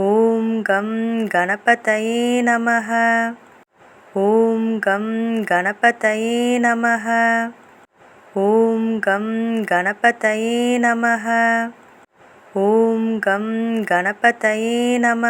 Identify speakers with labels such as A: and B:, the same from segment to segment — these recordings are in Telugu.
A: ఓం గం గణపతయే నమ. ఓం గం గణపతయే నమ. ఓం గం గణపతయే నమ. ఓం గం గణపతయే నమ.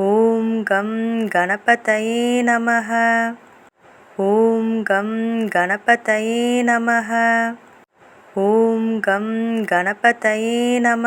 A: ఓం గం గణపతయే నమ. ఓం గం గణపతయే నమ. ఓం గం గణపతయే నమ.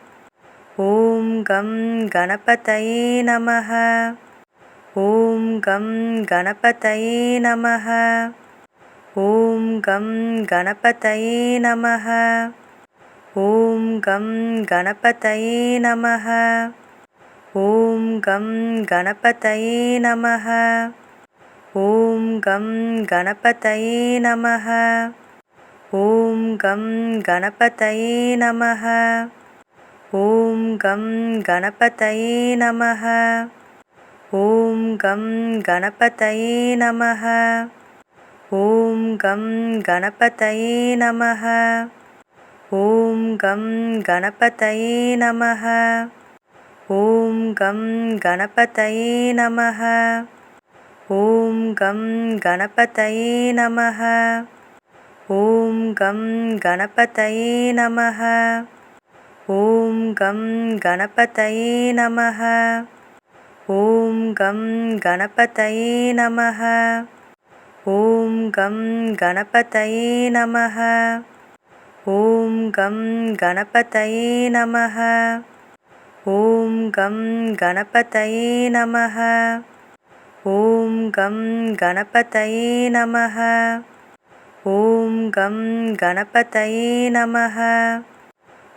A: ఓం గం గణపతయే నమ. ఓం గం గణపతయే నమ. ఓం గం గణపతయే నమ. ఓం గం గణపతయే నమ. ఓం గం గణపతయే నమ. ఓం గం గణపతయే నమ. ఓం గం గణపతయే నమ. ఓం గం గణపతయే నమ. ఓం గం గణపతయే నమ. ఓం గం గణపతయే నమ. ఓం గం గణపతయే నమ. ఓం గం గణపతయే నమ. ఓం గం గణపతయే నమ. ఓం గం గణపతయే నమ. ఓం గం గణపతయే నమ. ఓం గం గణపతయే నమ. ఓం గం గణపతయే నమ. ఓం గం గణపతయే నమ. ఓం గం గణపతయే నమ. ఓం గం గణపతయే నమ. ఓం గం గణపతయే నమ.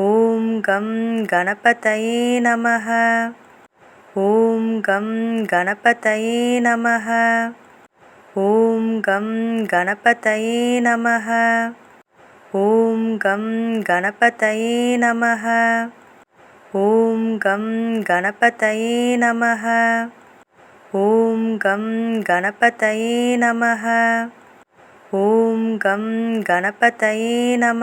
A: ఓం గం గణపతయే నమ. ఓం గం గణపతయే నమ. ఓం గం గణపతయే నమ. ఓం గం గణపతయే నమ. ఓం గం గణపతయే నమ. ఓం గం గణపతయే నమ. ఓం గం గణపతయే నమ.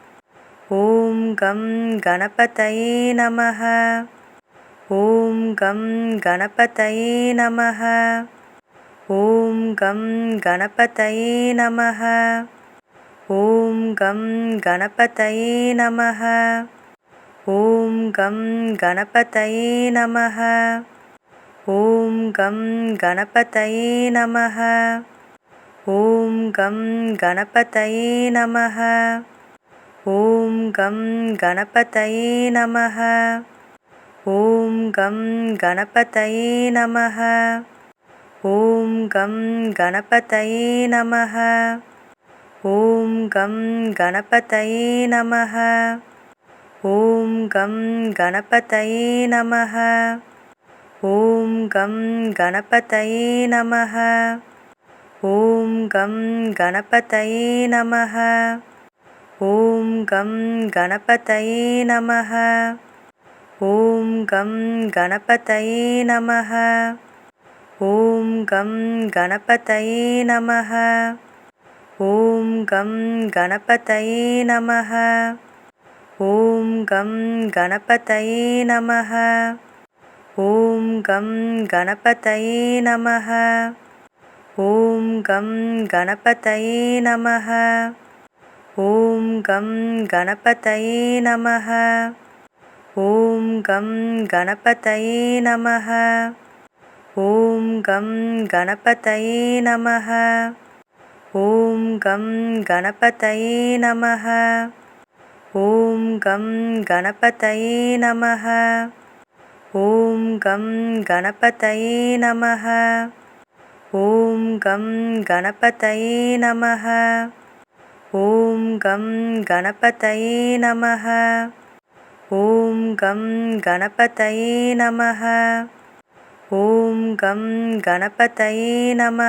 A: ఓం గం గణపతయే నమ. ఓం గం గణపతయే నమ. ఓం గం గణపతయే నమ. ఓం గం గణపతయే నమ. ఓం గం గణపతయే నమ. ఓం గం గణపతయే నమ. ఓం గం గణపతయే నమ. ఓం గం గణపతయే నమ ఓం గం గణపతయే నమ ఓం గం గణపతయే నమ ఓం గం గణపతయే నమ ఓం గం గణపతయే నమ ఓం గం గణపతయే నమ ఓం గం గణపతయే నమ ఓం గం గణపతయే నమ. ఓం గం గణపతయే నమ. ఓం గం గణపతయే నమ. ఓం గం గణపతయే నమ. ఓం గం గణపతయే నమ. ఓం గం గణపతయే నమ. ఓం గం గణపతయే నమ. ఓం గం గణపతయే నమ ఓం గం గణపతయే నమ ఓం గం గణపతయే నమ ఓం గం గణపతయే నమ ఓం గం గణపతయే నమ ఓం గం గణపతయే నమ ఓం గం గణపతయే నమ ఓం గం గణపతయే నమ. ఓం గం గణపతయే నమ. ఓం గం గణపతయే నమ.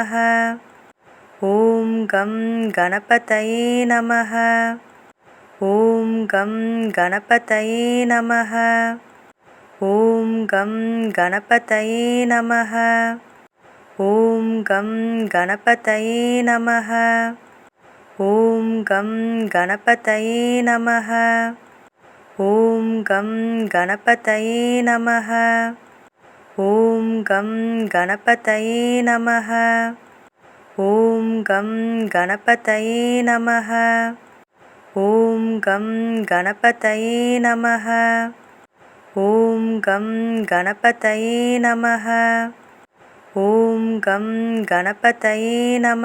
A: ఓం గం గణపతయే నమ. ఓం గం గణపతయే నమ. ఓం గం గణపతయే నమ. ఓం గం గణపతయే నమ. ఓం గం గణపతయే నమ. ఓం గం గణపతయే నమ. ఓం గం గణపతయే నమ. ఓం గం గణపతయే నమ. ఓం గం గణపతయే నమ. ఓం గం గణపతయే నమ. ఓం గం గణపతయే నమ.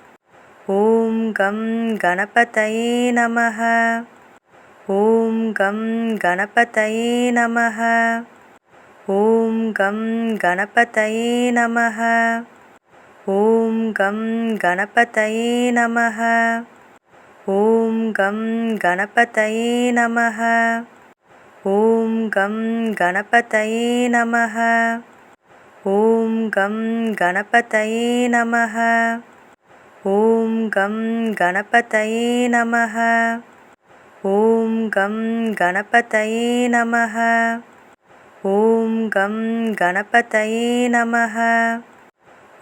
A: ఓం గం గణపతయే నమ. ఓం గం గణపతయే నమ. ఓం గం గణపతయే నమ. ఓం గం గణపతయే నమ. ఓం గం గణపతయే నమ. ఓం గం గణపతయే నమ. ఓం గం గణపతయే నమ. ఓం గం గణపతయే నమ. ఓం గం గణపతయే నమ. ఓం గం గణపతయే నమ.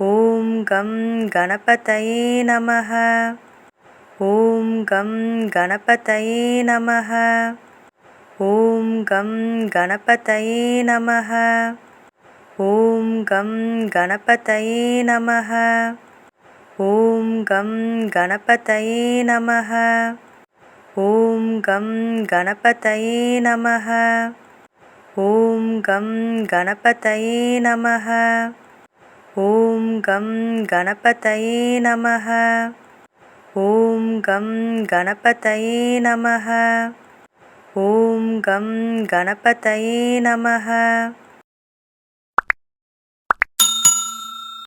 A: ఓం గం గణపతయే నమ. ఓం గం గణపతయే నమ. ఓం గం గణపతయే నమ. ఓం గం గణపతయే నమ. ఓం గం గణపతయే నమ. ఓం గం గణపతయే నమ. ఓం గం గణపతయే నమ. ఓం గం గణపతయే నమ. ఓం గం గణపతయే నమ. ఓం గం గణపతయే నమ.